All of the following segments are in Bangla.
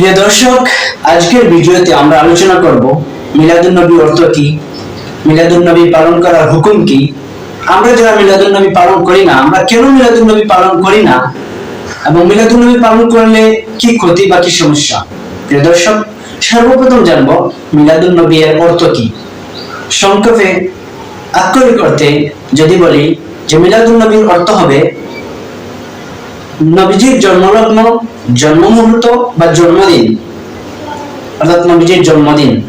প্রিয় দর্শক, আজকের ভিডিওতে আমরা আলোচনা করব মিলাদুন নবী অর্থ কি? মিলাদুন নবী পালন করার হুকুম কি? আমরা যারা মিলাদুন নবী পালন করি না, আমরা কেন মিলাদুন নবী পালন করি না? এবং মিলাদুন নবী পালন করলে কি ক্ষতি বা কি সমস্যা? প্রিয় দর্শক, সর্বপ্রথম জানব মিলাদুন নবী এর অর্থ কি। সংক্ষেপে আক্ষরিক অর্থে যদি বলি যে মিলাদুন নবীর অর্থ হবে নবীজির জন্মলগ্ন জন্ম মুহূর্ত বা জন্মদিন? অর্থাৎ নবীজির জন্মদিন।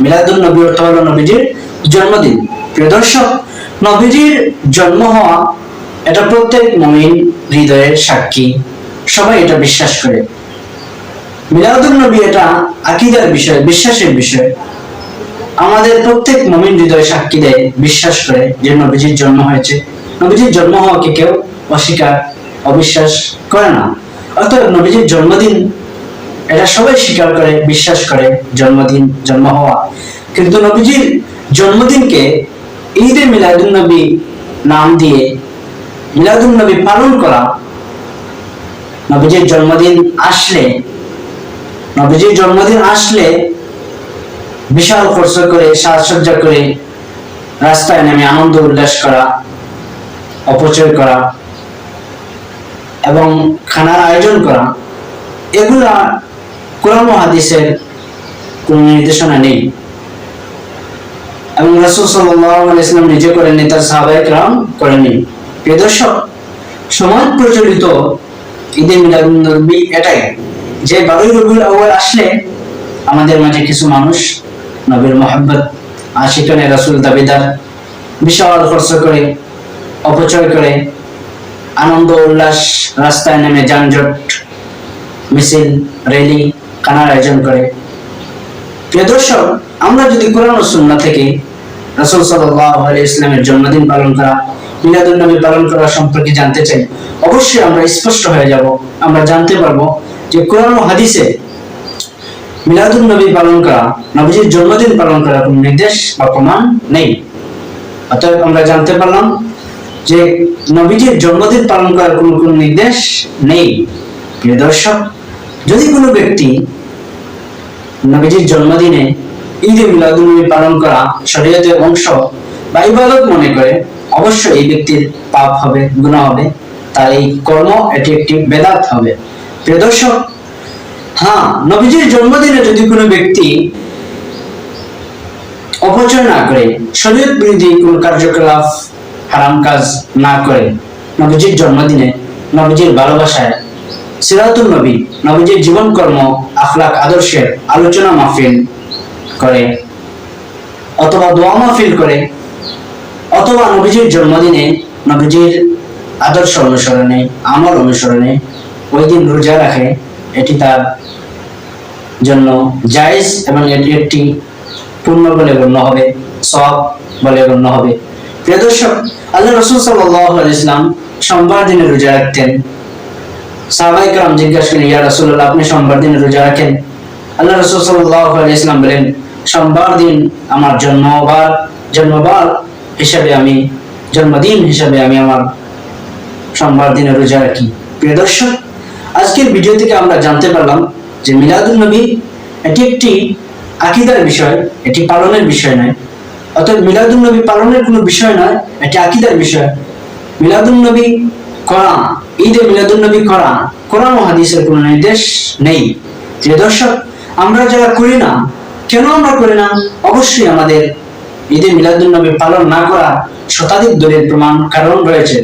মিলাদুল নবী অর্থ হলো নবীজির জন্মদিন। প্রিয় দর্শক, নবীজির জন্ম হওয়া এটা প্রত্যেক মমিন হৃদয়ের সাক্ষী। সবাই এটা বিশ্বাস করে। মিলাদুল নবী এটা আকিদার বিষয়, বিশ্বাসের বিষয়। আমাদের প্রত্যেক মমিন হৃদয় সাক্ষী দেয়, বিশ্বাস করে যে নবীজির জন্ম হয়েছে। নবীজির জন্ম হওয়াকে কেউ অস্বীকার অবিশ্বাস করে না। অর্থাৎ নবীজির জন্মদিন, এটা সবাই স্বীকার করে, বিশ্বাস করে, জন্মদিন, জন্ম হওয়া। কিন্তু নবীজির জন্মদিনকে ঈদে মিলাদুন নবী নাম দিয়ে মিলাদুন নবী পালন করা, নবীজির জন্মদিন আসলে, নবীজির জন্মদিন আসলে বিশাল খরচ করে, সাজসজ্জা করে রাস্তায় নেমে আনন্দ উল্লাস করা, অপচয় করা এবং খানার আয়োজন করা, এগুলা কোরআন হাদিসের কোন নির্দেশনা নেই। এবং রসুল সাল্লাম নিজে করেনি তার সাহাবাহিক রাম করেনি প্রিয় দর্শক সমাজ প্রচলিত ঈদে মিলাদুন্নবী এটাই। যে বারোই রবিউল আউ্বাল আসলে আমাদের মাঝে কিছু মানুষ নবীর মোহাম্মদ আশিকনে রসুল দাবিদার, বিশাল খরচ করে, অপচয় করে আনন্দ উল্লাস রাস্তায় নেমে যানজট, মিছিল র্যালি কানার আয়োজন করে। প্রিয় দর্শক, আমরা যদি কোরআন ও সুন্নাহ থেকে রাসূল আলাইহি ইসলামের জন্মদিন পালন করা, মিলাদুন নবী পালন করা সম্পর্কে জানতে চাই, অবশ্যই আমরা স্পষ্ট হয়ে যাব। আমরা জানতে পারব যে কোরআন হাদিসে মিলাদুন নবী পালন করা, নবীজির জন্মদিন পালন করার কোনো নির্দেশ বা প্রমাণ নেই। অতএব আমরা জানতে পারলাম যে নবীজির জন্মদিন পালন করার কোনো কোনো নির্দেশ নেই। প্রিয় দর্শক, যদি কোনো ব্যক্তি নবীজির জন্মদিনে ঈদে মিলাদুন্নবী পালন করা শরীয়তের অংশ বা ইবাদত মনে করে, অবশ্যই এই ব্যক্তির পাপ হবে, গুনাহ হবে, তার এই কর্ম, এটি একটি বেদাত হবে। প্রিয় দর্শক হ্যাঁ নবীজির জন্মদিনে যদি কোনো ব্যক্তি অপচয় না করে, শরীয়ত বিরোধী কোন কার্যকলাপ হারাম কাজ না করে নবীজির জন্মদিনে, নবীজির ভালোবাসায় সিরাতুল নবী, নবীজির জীবন কর্ম, আখলাক আদর্শের আলোচনা মাহফিল করে অথবা দোয়া মাহফিল করে অথবা নবীজির জন্মদিনে নবীজির আদর্শ অনুসরণে, আমল অনুসরণে ওই দিন রোজা রাখে, এটি তার জন্য জায়েজ এবং এটি একটি পূর্ণ বলে গণ্য হবে সব বলে গণ্য হবে। দর্শক আল্লাহ রসুল সাল্লাম সোমবার দিনে রোজা রাখতেন। জিজ্ঞাসা করেন ইয়া আপনি সোমবার দিনে রোজা রাখেন? আল্লাহ রসুল বলেন, সোমবার দিন আমার জন্মবার জন্মবার হিসাবে আমি, জন্মদিন হিসাবে আমি আমার সোমবার দিনে রোজা রাখি। প্রিয় দর্শক, আজকের ভিডিও থেকে আমরা জানতে পারলাম যে মিলাদুল নবী এটি একটি আকিদার বিষয়, এটি পালনের বিষয় নয়। অর্থাৎ মিলাদুল নবী পালনের কোনো বিষয় নয়, এটি আকিদার বিষয়। মিলাদুল নবী করা ঈদে মিলাদুল নবী করা কোরআন ও হাদিসের কোনো নির্দেশ নেই। যে দর্শক, আমরা যারা করি না, কেন আমরা করি না? অবশ্যই আমাদের ঈদে মিলাদুল নবী পালন না করা শতাধিক দলের প্রমাণ কারণ রয়েছে।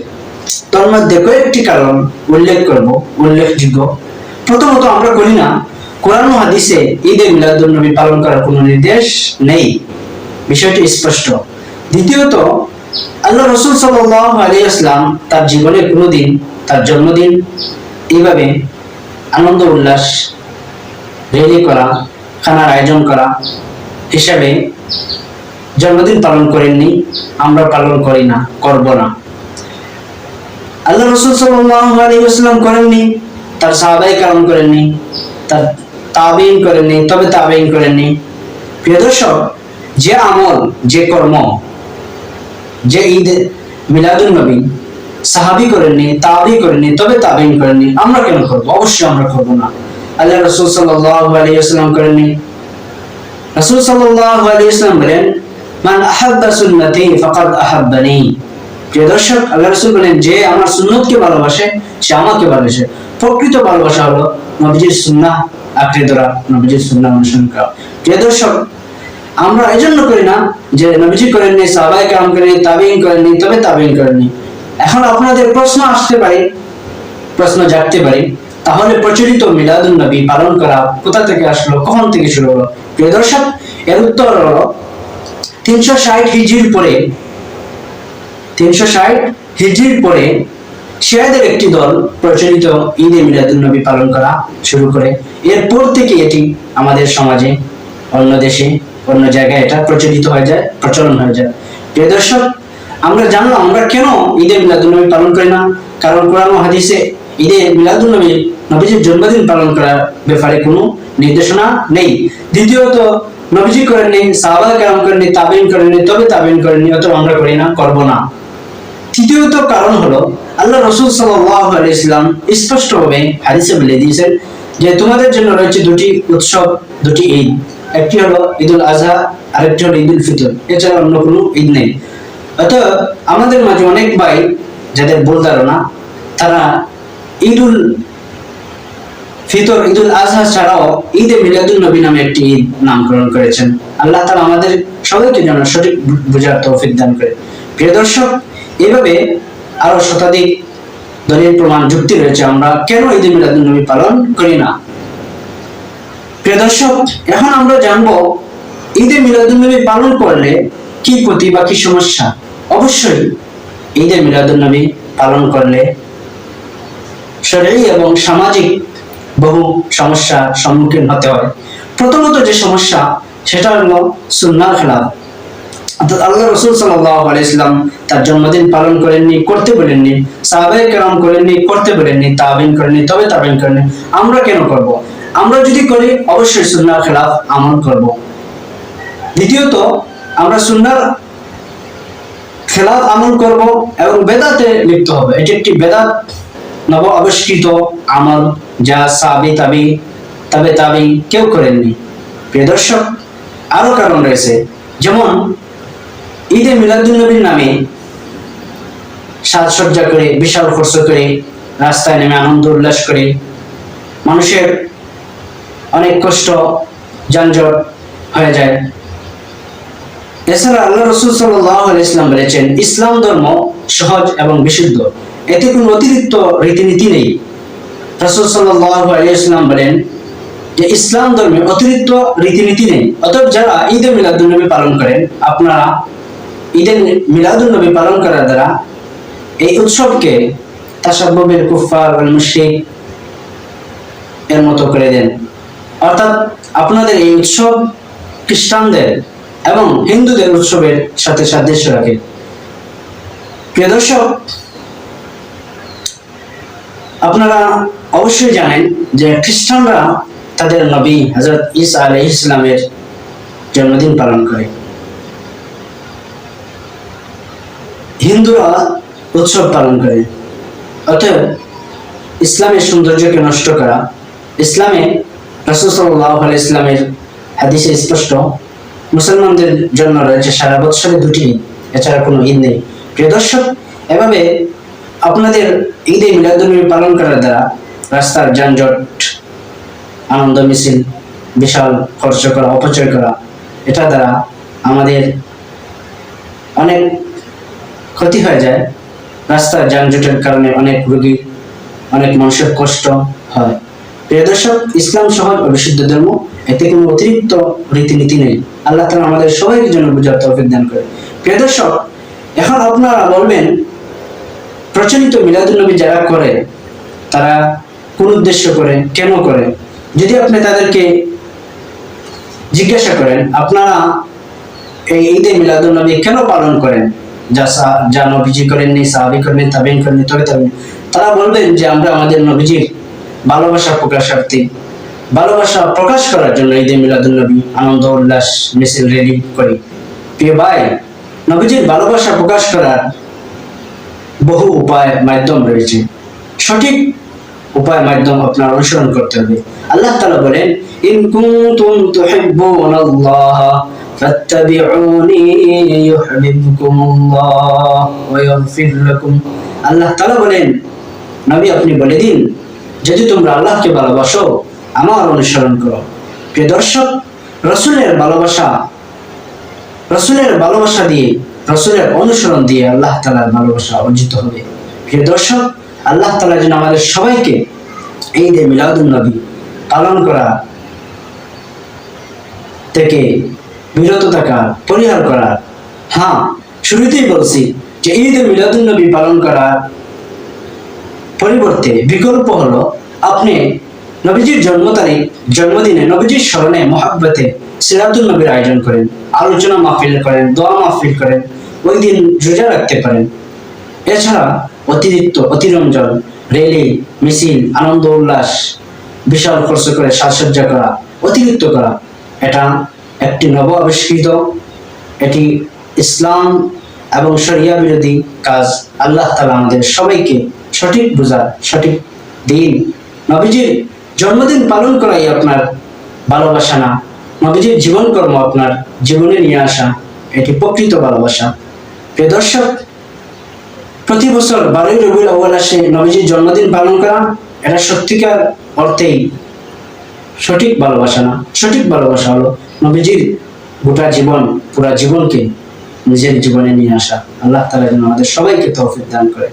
তার মধ্যে কয়েকটি কারণ উল্লেখ করব, উল্লেখযোগ্য। প্রথমত, আমরা করি না, কোরআন হাদিসে ঈদে মিলাদুল নবী পালন করার কোনো নির্দেশ নেই। বিষয়টি স্পষ্ট। দ্বিতীয়ত, আল্লাহ রসুল সাল্লাল্লাহু আলাইহি আসলাম তার জীবনে কোনোদিন, তার জন্মদিন এইভাবে আনন্দ উল্লাস, রেলি করা, খানার আয়োজন করা হিসাবে জন্মদিন পালন করেননি, আমরা পালন করি না, করব না। আল্লাহ রসুল ওয়াসাল্লাম করেননি, তার সাহাবাই কারণ করেননি, তার তাবেইন করেননি, তবে তাবেইন করেননি। প্রিয় দর্শক যে আমল, যে কর্ম, যে ঈদ মিলাদুল নবী সাহাবি করেননি তাবি করেননি, তবে তাবেইন করেননি, আমরা কেন করব? অবশ্যই আমরা করব না। আল্লাহ রসুল ওয়াসাল্লাম করেননি। রাসূল ওয়াসাল্লাম বলেন, মান দর্শক, আল্লাহ রসুল বলেন, যে আমার সুন্নতকে ভালোবাসে, সে আমাকে ভালোবাসে। প্রকৃত ভালোবাসা হলো নবীজির সুন্নাহ আঁকড়ে ধরা নবীজির অনুসরণ করা। দর্শক আমরা এই জন্য করি না যে নবীজি করেননি সাহাবাই কাম করেনি তাবিন করেননি, তবে তাবিন করেননি। এখন আপনাদের প্রশ্ন আসতে পারে, প্রশ্ন জাগতে পারে, তাহলে প্রচলিত মিলাদুন নবী পালন করা কোথা থেকে আসলো, কখন থেকে শুরু হলো? প্রিয় দর্শক, এর উত্তর হলো তিনশো ষাট হিজির পরে, তিনশো ষাট হিজির পরে শিয়াদের একটি দল প্রচলিত ঈদে মিলাদুন নবী পালন করা শুরু করে। এরপর থেকে এটি আমাদের সমাজে, অন্য দেশে অন্য জায়গায় এটা প্রচলিত হয়ে যায়, প্রচলন হয়ে যায়। প্রিয় দর্শক, আমরা জানলাম আমরা কেন ঈদে মিলাদুন নবী পালন করি না? কারণ কোরআন হাদিসে ঈদে মিলাদুন নবী, নবীজির জন্মদিন পালন করার ব্যাপারে কোনো নির্দেশনা নেই। দ্বিতীয়ত, নবীজি করেননি সাহাবা কেরাম করেননি তাবিন করেননি, তবে তাবিন করেননি অত আমরা করি না, করব না। তৃতীয়ত কারণ হলো, আল্লাহ রসুল আলাইহি ইসলাম স্পষ্টভাবে হাদিসে বলে দিয়েছেন যে তোমাদের জন্য রয়েছে দুটি উৎসব, দুটি ঈদ। একটি হলো ঈদুল আজহা, আরেকটি হলো ঈদুল ফিতর। এছাড়া অন্য কোনো ঈদ নেই। অতএব আমাদের মাঝে অনেক ভাই, যাদের ভুল ধারণা, তারা ঈদুল ফিতর, ঈদুল আজহা ছাড়াও ঈদে মিলাদুল নবী নামে একটি ঈদ নামকরণ করেছেন। আল্লাহ তাআলা আমাদের সবাইকে যেন সঠিক বুঝার তৌফিক দান করে। প্রিয় দর্শক, এভাবে আরও শতাধিক দলিল প্রমাণ যুক্তি রয়েছে। আমরা কেন ঈদে মিলাদুল নবী পালন করি না? প্রিয় দর্শক, এখন আমরা জানব ঈদে মিলাদুল নবী পালন করলে কি ক্ষতি বা কি সমস্যা? অবশ্যই ঈদে মিলাদুল নবী পালন করলে শরীরী এবং সামাজিক বহু সমস্যার সম্মুখীন হতে হয়। প্রথমত যে সমস্যা, সেটা হলো সুন্নার খেলাফ। অর্থাৎ আল্লাহ রসুল সাল্লাম তার জন্মদিন পালন করেননি, করতে বলেননি সাহাবাই কেরাম করেননি, করতে বলেননি তাবিন করেননি, তবে তাবিন করেননি। আমরা কেন করব? আমরা যদি করি, অবশ্যই সুন্নার খেলাফ আমল করব। দ্বিতীয়ত, আমরা সুন্নার খেলাফ আমল করব এবং বেদাতে লিপ্ত হবে। এটি একটি বেদাত নব আবিষ্কৃত আমল যা সাবি তাবি, তবে তাবি কেউ করেননি। প্রিয় দর্শক আরও কারণ রয়েছে। যেমন, ঈদে মিলাদুন্নবীর নামে সাজসজ্জা করে, বিশাল খরচ করে রাস্তায় নেমে আনন্দ উল্লাস করে মানুষের অনেক কষ্ট, যানজট হয়ে যায়। এছাড়া আল্লাহ রসুল সাল্লাহ ইসলাম বলেছেন, ইসলাম ধর্ম সহজ এবং বিশুদ্ধ। এতে কোনো অতিরিক্ত রীতিনীতি নেই। রসুল সাল্লাহ ইসলাম বলেন যে, ইসলাম ধর্মে অতিরিক্ত রীতিনীতি নেই। অতএব যারা ঈদে মিলাদুন্নবী পালন করেন, আপনারা ঈদে মিলাদুন্নবী পালন করার দ্বারা এই উৎসবকে তাসাব্বুবের কুফার মুশরিক এর মতো করে দেন। অর্থাৎ আপনাদের এই উৎসব খ্রিস্টানদের এবং হিন্দুদের উৎসবের সাথে সাদৃশ্য রাখে। প্রিয় দর্শক, আপনারা অবশ্যই জানেন যে খ্রিস্টানরা তাদের নবী হজরত ইসা আলহ ইসলামের জন্মদিন পালন করে। হিন্দুরা উৎসব পালন করে। অতএব ইসলামের সৌন্দর্যকে নষ্ট করা, ইসলামে রাসুল ইসলামের হাদিসে স্পষ্ট, মুসলমানদের জন্য রয়েছে সারা বৎসরে দুটি এছাড়া কোনো ঈদ নেই। প্রিয় দর্শক, এভাবে আপনাদের ঈদে মিলাদুন্নবী পালন করার দ্বারা রাস্তার যানজট, আনন্দ মিছিল, বিশাল খরচ করা, অপচয় করা, এটা দ্বারা আমাদের অনেক ক্ষতি হয়ে যায়। রাস্তার যানজটের কারণে অনেক রোগী, অনেক মানুষের কষ্ট হয়। প্রিয় দর্শক, ইসলাম সহজ বিশুদ্ধ ধর্ম, এতে কোনো অতিরিক্ত রীতিনীতি নেই। আল্লাহ তালা আমাদের সবাইকে জন্য বুঝার তৌফিক দান করে প্রিয় দর্শক, এখন আপনারা বলবেন, প্রচলিত মিলাদুন্নবী যারা করে, তারা কোন উদ্দেশ্য করে, কেন করে? যদি আপনি তাদেরকে জিজ্ঞাসা করেন, আপনারা এই ঈদে মিলাদুন্নবী কেন পালন করেন? যা যা নবীজি করেননি, সাহাবি করেননি তাবিন করেননি, তবে তারা বলবেন যে, আমরা আমাদের নবীজির ভালোবাসা প্রকাশার্থী। ভালোবাসা প্রকাশ করার জন্য ঈদে মিলাদুন্নবী আনন্দ উল্লাস মিছিল রেলি করি। প্রিয় ভাই, নবীজির ভালোবাসা প্রকাশ করার বহু উপায়, মাধ্যম রয়েছে। সঠিক উপায়, মাধ্যম আপনার অনুসরণ করতে হবে। আল্লাহ তাআলা বলেন, ইন কুনতুম তুহিব্বুনাল্লাহ ফাত্তাবিউনি ওয়া লাকুম। আল্লাহ তাআলা বলেন, নবী আপনি বলে দিন যদি তোমরা আল্লাহকে ভালোবাসো, আমার অনুসরণ করো। প্রিয় দর্শক, রসুলের ভালোবাসা রসুলের ভালোবাসা দিয়ে, রসুলের অনুসরণ দিয়ে আল্লাহ তালার ভালোবাসা অর্জিত হবে। প্রিয় দর্শক, আল্লাহ তালা যেন আমাদের সবাইকে এই যে মিলাদুল নবী পালন করা থেকে বিরত থাকা, পরিহার করা। হ্যাঁ শুরুতেই বলছি যে ঈদ মিলাদুল নবী পালন করা পরিবর্তে বিকল্প হলো আপনি নবীজির জন্ম তারিখ, জন্মদিনে নবীজির স্মরণে মহাব্বতে সিরাতুল নবীর আয়োজন করেন, আলোচনা মাহফিল করেন, দোয়া মাহফিল করেন, ওই দিন রোজা রাখতে পারেন। এছাড়া অতিরিক্ত, অতিরঞ্জন, রেলি, মিছিল, আনন্দ উল্লাস, বিশাল খরচ করে সাজসজ্জা করা, অতিরিক্ত করা, এটা একটি নব আবিষ্কৃত, এটি ইসলাম এবং শরিয়া বিরোধী কাজ। আল্লাহ তালা আমাদের সবাইকে সঠিক বোঝা, সঠিক দিন। নবীজির জন্মদিন পালন করাই আপনার ভালোবাসা না। নবীজির জীবন কর্ম আপনার জীবনে নিয়ে আসা, এটি প্রকৃত ভালোবাসা। প্রিয় দর্শক, প্রতি বছর বারোই রবিউল আউ্বাল আসে নবীজির জন্মদিন পালন করা। এটা সত্যিকার অর্থেই সঠিক ভালোবাসা না। সঠিক ভালোবাসা হলো নবীজির গোটা জীবন, পুরা জীবনকে নিজের জীবনে নিয়ে আসা। আল্লাহ তালা যেন আমাদের সবাইকে তৌফিক দান করে।